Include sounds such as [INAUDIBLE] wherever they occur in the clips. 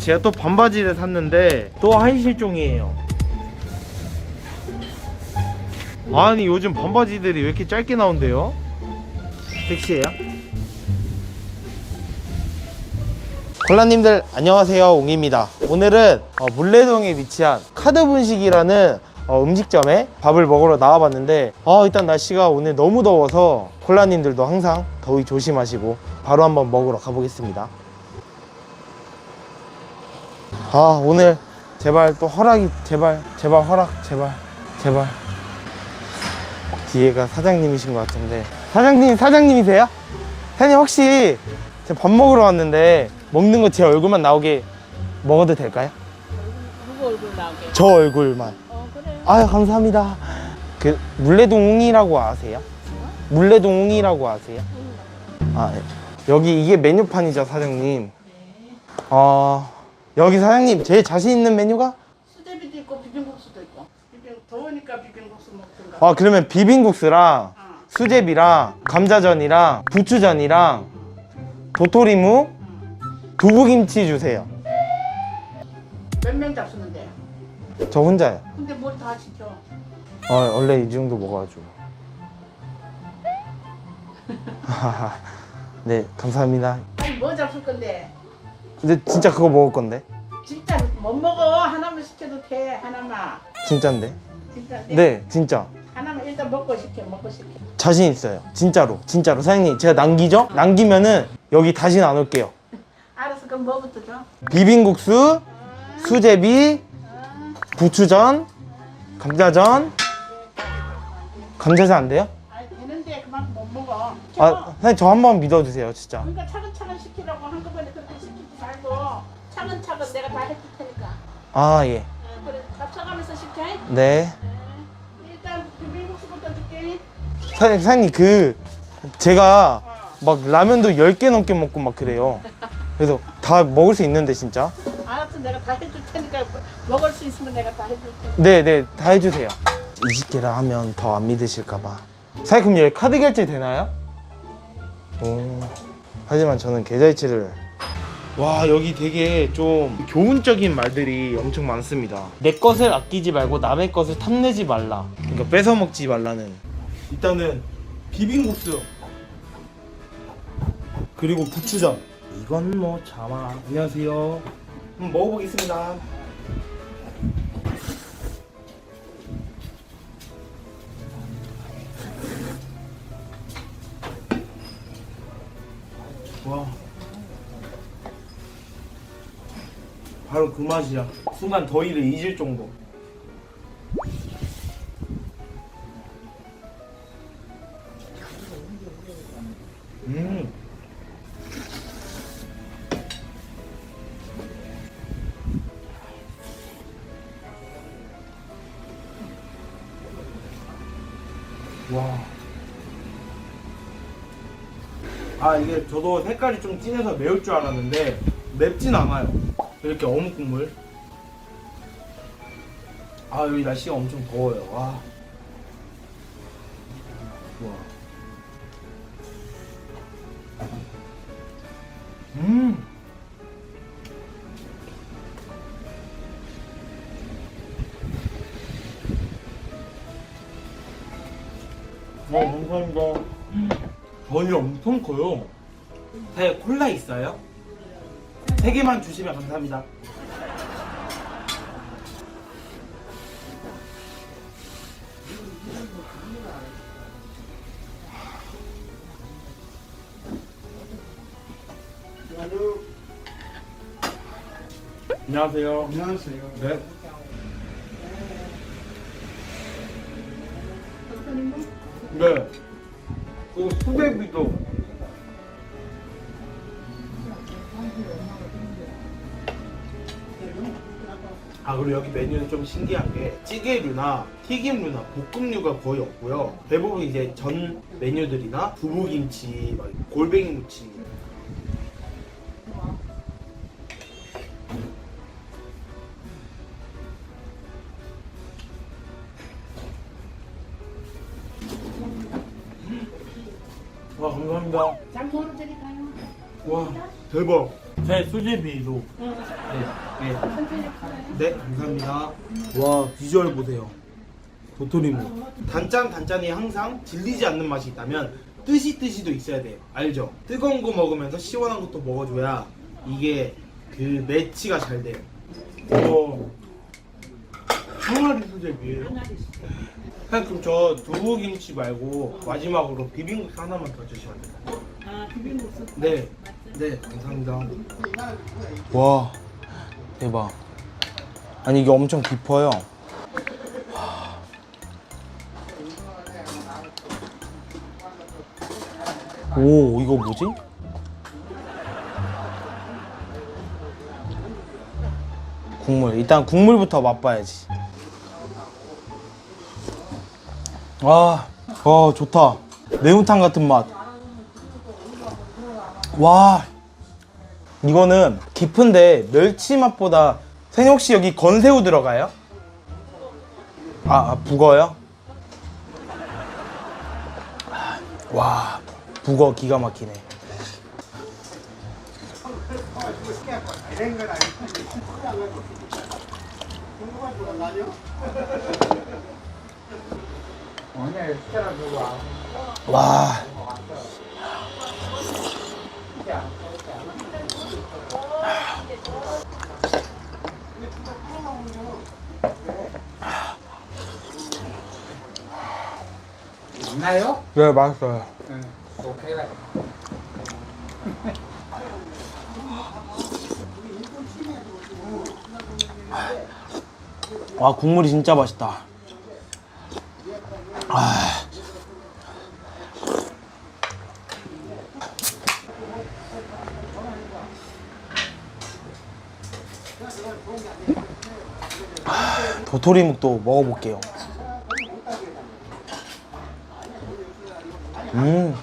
제가 또 반바지를 샀는데 또 한실종이에요. 아니 요즘 반바지들이 왜 이렇게 짧게 나온대요? 섹시해요? 콜라님들 안녕하세요 옹입니다 오늘은 어, 물레동에 위치한 카드분식이라는 어, 음식점에 밥을 먹으러 나와봤는데 아, 일단 날씨가 오늘 너무 더워서 콜라님들도 항상 더위 조심하시고 바로 한번 먹으러 가보겠습니다 아 오늘 제발 또 허락이 제발 제발 허락 제발 제발 뒤에가 사장님이신 것 같은데 사장님 사장님이세요? 사장님 혹시 제가 밥 먹으러 왔는데 먹는 거 제 얼굴만 나오게 먹어도 될까요? 누구 얼굴 나오게? 저 얼굴만 어 그래. 아유 감사합니다 그 물레동웅이라고 아세요? 물레동웅이라고 아세요? 아 네. 여기 이게 메뉴판이죠 사장님 어 여기 사장님 제일 자신 있는 메뉴가 수제비도 있고 비빔국수도 있고. 비빔 더우니까 비빔국수 먹든가. 아 그러면 비빔국수랑 어. 수제비랑 감자전이랑 부추전이랑 도토리묵 두부김치 주세요 몇 명 잡수는데? 저 혼자요 근데 뭘 다 시켜? 어, 원래 이 정도 먹어가지고 [LAUGHS] [LAUGHS] 네 감사합니다 아니 뭐 잡술 건데? 근데 진짜 그거 먹을 건데 진짜 못 먹어. 하나만 시켜도 돼. 하나만. 진짠데 진짜. 네 진짜 하나만 일단 먹고 시켜. 먹고 시켜. 자신 있어요 진짜로 진짜로 사장님 제가 남기죠? 남기면은 여기 다시는 안 올게요 알았어. 그럼 뭐부터 줘? 비빔국수 수제비 부추전 감자전 감자전 안 돼요? 아니 되는데 그만큼 못 먹어. 아 사장님 저 한 번 믿어주세요 진짜 그러니까 차근차근 말고 차근차근 내가 다 해줄 테니까. 아 예 어, 그래. 잡숴가면서 시켜. 네. 일단 비빔국수부터 줄게. 사장님, 사장님 그 제가 막 라면도 10개 넘게 먹고 막 그래요. 그래서 다 먹을 수 있는데 진짜. 알았어. 내가 다 해줄 테니까 먹을 수 있으면 내가 다 해줄 테니까. 네, 네, 다 해주세요. 20개라 하면 더 안 믿으실까봐. 사장님, 그럼 여기 카드 결제 되나요? 오. 하지만 저는 계좌이체를. 와, 여기 되게 좀 교훈적인 말들이 엄청 많습니다. 내 것을 아끼지 말고 남의 것을 탐내지 말라. 그러니까 뺏어 먹지 말라는. 일단은 비빔국수. 그리고 부추전. 이건 뭐 자마. 안녕하세요. 한번 먹어보겠습니다. 와. 바로 그 맛이야. 순간 더위를 잊을 정도. 음. 와. 아 이게 저도 색깔이 좀 진해서 매울 줄 알았는데 맵진 않아요 이렇게 어묵 국물 아 여기 날씨가 엄청 더워요 와 와. 음. 와 감사합니다 전이 엄청 커요. 사장님 콜라 있어요? 세 개만 주시면 감사합니다. 안녕하세요. 안녕하세요. 네. 네. 그 수제비도. 아 그리고 여기 메뉴는 좀 신기한 게 찌개류나 튀김류나 볶음류가 거의 없고요. 대부분 이제 전 메뉴들이나 두부김치, 막 골뱅이 무침. 와 감사합니다. 장소로 저리 가요. 와 대박. 제 수제비로. 네, 네. 네, 감사합니다. 와, 비주얼 보세요. 도토리묵. 단짠 단짠이 항상 질리지 않는 맛이 있다면 뜨시 뜨시도 있어야 돼요. 알죠? 뜨거운 거 먹으면서 시원한 것도 먹어줘야 이게 그 매치가 잘 돼요. 오. 항아리 수제비예요? 그럼 저 두부김치 말고 마지막으로 비빔국수 하나만 더 주시면 돼요. 아 비빔국수. 네. 네, 감사합니다. 와, 대박. 아니 이게 엄청 깊어요. 오, 이거 뭐지? 국물. 일단 국물부터 맛봐야지. 와, 와 좋다. 매운탕 같은 맛. 와 이거는 깊은데 멸치 맛보다 선생 혹시 여기 건새우 들어가요? 아, 아 북어요? 와 북어 기가 막히네 와 있나요? 네, 맛있어요. 응. 오케이. 와 [LAUGHS] 국물이 진짜 맛있다. 아. 아, 도토리묵도 먹어볼게요. 음.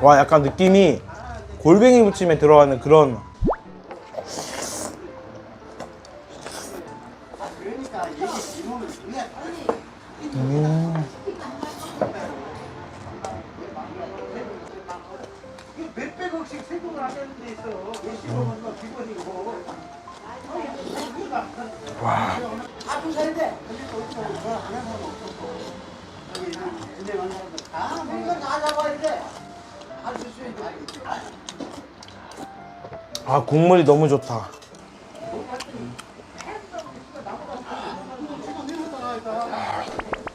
와 약간 느낌이 골뱅이 무침에 들어가는 그런 음. 몇백억씩 세금을 하는 데 있어. 몇십억은 뭐 기본이고. 와 다좀 사야 돼. 근데 또 어떻게 하는 거야? 안 하는 사람 없었어. 여기 군대 간 사람들 다 우리가 다 잡 아 국물이 너무 좋다.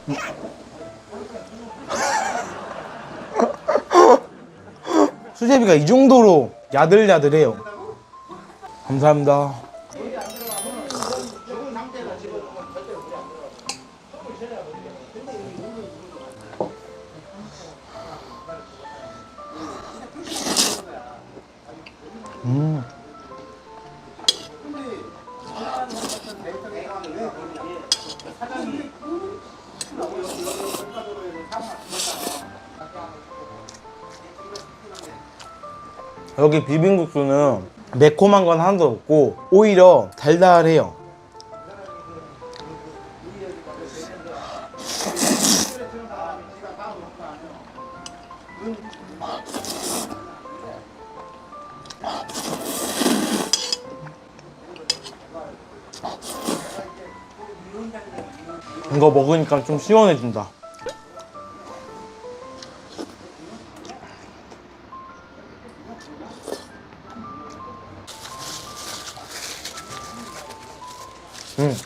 [LAUGHS] 수제비가 이 정도로 야들야들해요. 감사합니다. 음. 여기 비빔국수는 매콤한 건 하나도 없고 오히려 달달해요. 이거 먹으니까 좀 시원해진다. 음.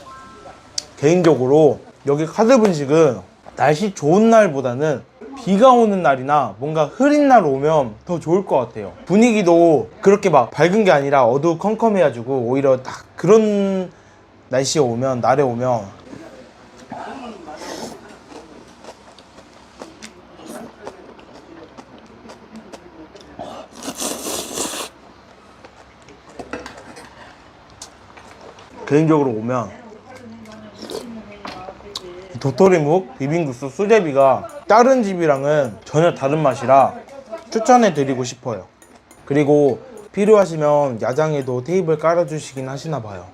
개인적으로 여기 카드 분식은 날씨 좋은 날보다는 비가 오는 날이나 뭔가 흐린 날 오면 더 좋을 것 같아요. 분위기도 그렇게 막 밝은 게 아니라 어두컴컴해가지고 오히려 딱 그런 날씨에 오면 날에 오면 개인적으로 오면 이 도토리묵 비빔국수 수제비가 다른 집이랑은 전혀 다른 맛이라 추천해 드리고 싶어요. 그리고 필요하시면 야장에도 테이블 깔아주시긴 하시나 봐요.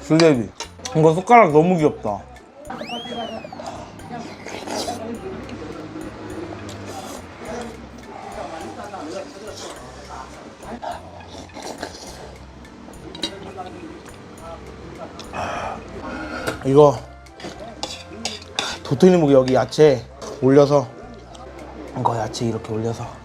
수제비. 이거 숟가락 너무 귀엽다. 이거 도토리묵 여기 야채 올려서 이거 야채 이렇게 올려서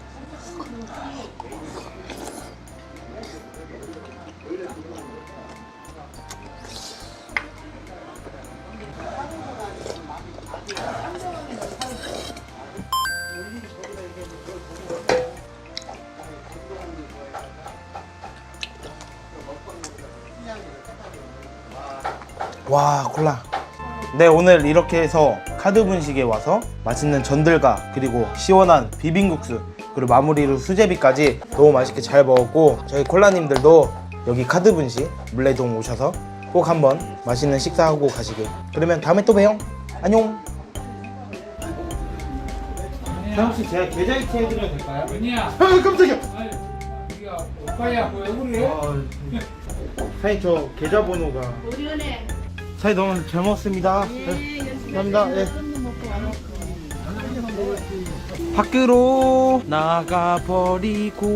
와 콜라 네 오늘 이렇게 해서 카드 분식에 와서 맛있는 전들과 그리고 시원한 비빔국수 그리고 마무리로 수제비까지 너무 맛있게 잘 먹었고 저희 콜라님들도 여기 카드 분식 물레동 오셔서 꼭 한번 맛있는 식사하고 가시길 그러면 다음에 또 봬요 안녕 혹시 제가 계좌 이체 해드려도 될까요? 아니야. 아 깜짝이야 아니, 네가 오빠야 왜 그래? 사장님 저 계좌번호가 우리 은행. 사장님 너무 잘 먹었습니다. 네, 감사합니다. 네. 밖으로 나가버리고